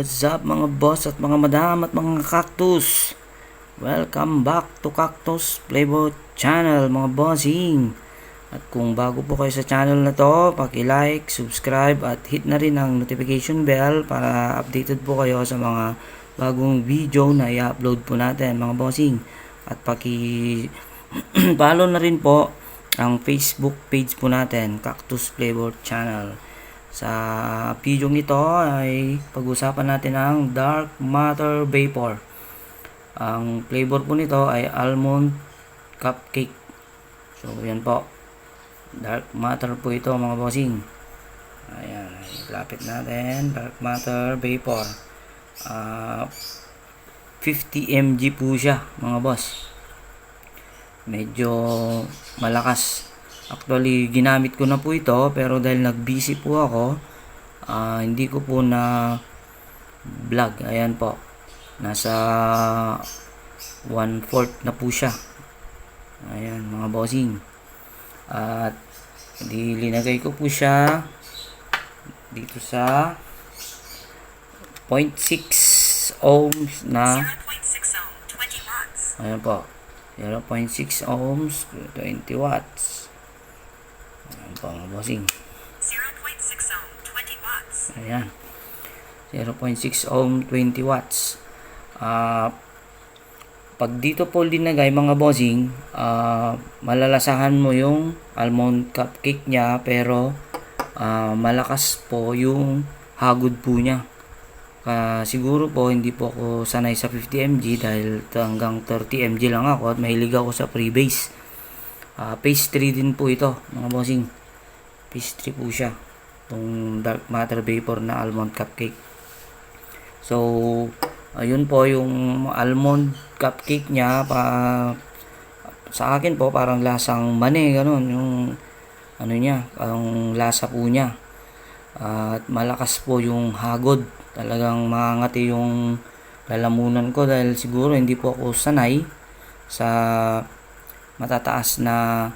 what's up mga boss at mga madam at mga cactus? Welcome back to Cactus Flavor Channel mga bossing. At kung bago po kayo sa channel na to, paki-like, subscribe at hit na rin ang notification bell para updated po kayo sa mga bagong video na i-upload po natin mga bossing. At paki follow na rin po ang Facebook page po natin, Cactus Flavor Channel. Sa video ito ay pag-usapan natin ang Dark Matter Vapor. Ang flavor po nito ay almond cupcake. So, yan po. Dark Matter po ito mga bossing. Ayan, lapit natin. Dark Matter Vapor. Ah, 50 mg po siya mga boss. Medyo malakas. Actually, ginamit ko na po ito pero dahil nag-busy po ako, ah, hindi ko po na vlog. Ayan po. Nasa 1/4 na po siya. Ayan, mga bossing. At di linagay ko po siya dito sa 0.6 ohms na 0.6 ohm, 20 watts. Ayan po. 0.6 ohms, 20 watts. Ayan po mga bossing. 0.6 ohm, 20 watts. Ayan. 0.6 ohm, 20 watts. Ah, pag dito po linagay mga bossing, ah, malalasahan mo yung almond cupcake niya pero ah, malakas po yung hagod po niya. Ah, siguro po hindi po ako sanay sa 50 mg dahil hanggang 30 mg lang ako at mahilig ako sa freebase. Ah, pastry din po ito mga bossing. Pastry po siya. Itong dark matter vapor na almond cupcake. So, ayun po yung almond cupcake niya pa sa akin po parang lasang mani ganun yung ano niya, ang lasa po niya. At malakas po yung hagod. Talagang mangangati yung lalamunan ko dahil siguro hindi po ako sanay sa matataas na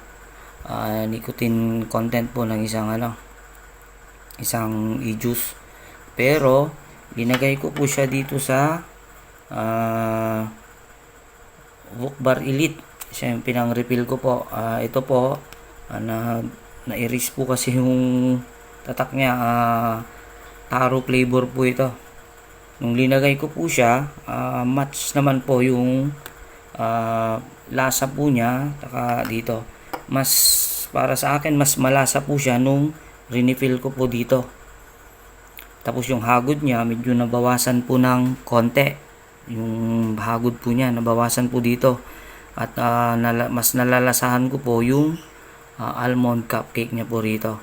ah, nicotine content po ng isang ano isang e-juice. Pero linagay ko po siya dito sa uh, Bar Elite. Siya yung pinang-refill ko po. Ah, ito po ah, na na-erase po kasi yung tatak niya ah, taro flavor po ito. Nung linagay ko po siya, ah, match naman po yung ah, lasa po niya taka dito. Mas para sa akin mas malasa po siya nung refill ko po dito. Tapos yung hagod niya medyo nabawasan po ng konti. Yung hagod po niya nabawasan po dito. At ah, nala- mas nalalasahan ko po yung ah, almond cupcake niya po rito.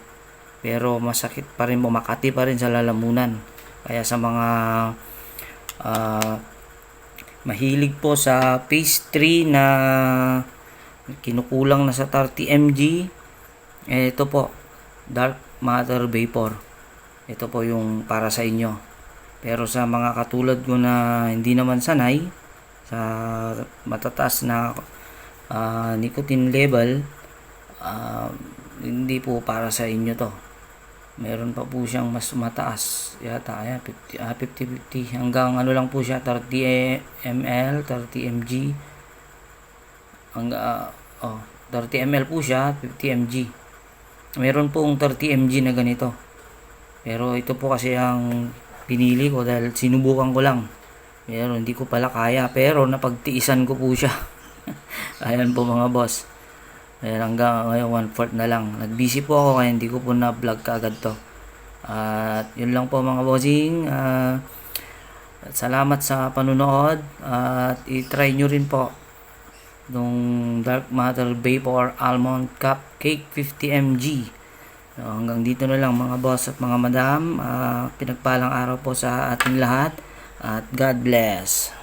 Pero masakit pa rin makati pa rin sa lalamunan. Kaya sa mga ah, mahilig po sa pastry na kinukulang na sa 30 mg, eh, ito po, dark matter vapor. Ito po yung para sa inyo. Pero sa mga katulad ko na hindi naman sanay sa matataas na ah, nicotine level, ah, hindi po para sa inyo to. Meron pa po siyang mas mataas. Yata, ayan, 50, ah, 50-50. Hanggang ano lang po siya, 30 ml, 30 mg. Hanggang, ah, oh, 30 ml po siya, 50 mg. Meron pong 30 mg na ganito. Pero ito po kasi ang pinili ko dahil sinubukan ko lang. Pero hindi ko pala kaya. Pero napagtiisan ko po siya. Ayan po mga boss. Ayan hanggang ngayon one fourth na lang. Nag-busy po ako kaya hindi ko po na-vlog kaagad to. At yun lang po mga bossing. At salamat sa panunood. At i-try nyo rin po nung Dark Matter Vapor Almond Cupcake 50 mg. So, hanggang dito na lang mga boss at mga madam. Ah, pinagpalang araw po sa ating lahat. At God bless.